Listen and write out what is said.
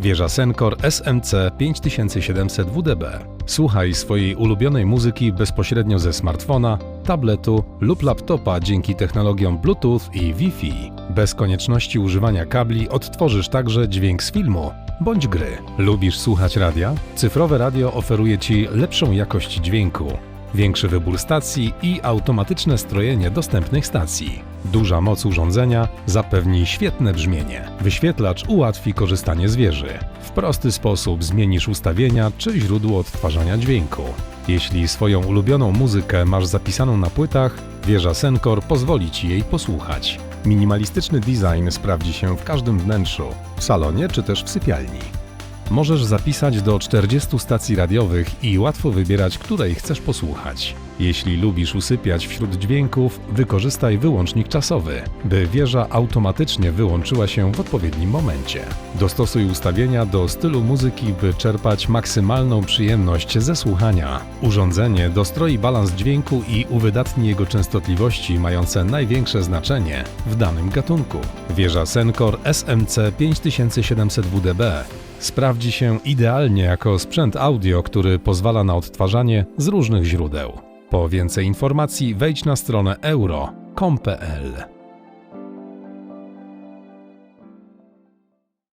Wieża Senkor SMC 5700 WDB. Słuchaj swojej ulubionej muzyki bezpośrednio ze smartfona, tabletu lub laptopa dzięki technologiom Bluetooth i Wi-Fi. Bez konieczności używania kabli odtworzysz także dźwięk z filmu bądź gry. Lubisz słuchać radia? Cyfrowe radio oferuje Ci lepszą jakość dźwięku, większy wybór stacji i automatyczne strojenie dostępnych stacji. Duża moc urządzenia zapewni świetne brzmienie. Wyświetlacz ułatwi korzystanie z wieży. W prosty sposób zmienisz ustawienia czy źródło odtwarzania dźwięku. Jeśli swoją ulubioną muzykę masz zapisaną na płytach, wieża Senkor pozwoli Ci jej posłuchać. Minimalistyczny design sprawdzi się w każdym wnętrzu, w salonie czy też w sypialni. Możesz zapisać do 40 stacji radiowych i łatwo wybierać, której chcesz posłuchać. Jeśli lubisz usypiać wśród dźwięków, wykorzystaj wyłącznik czasowy, by wieża automatycznie wyłączyła się w odpowiednim momencie. Dostosuj ustawienia do stylu muzyki, by czerpać maksymalną przyjemność ze słuchania. Urządzenie dostroi balans dźwięku i uwydatni jego częstotliwości mające największe znaczenie w danym gatunku. Wieża Senkor SMC 5700 WDB sprawdzi się idealnie jako sprzęt audio, który pozwala na odtwarzanie z różnych źródeł. Po więcej informacji wejdź na stronę euro.com.pl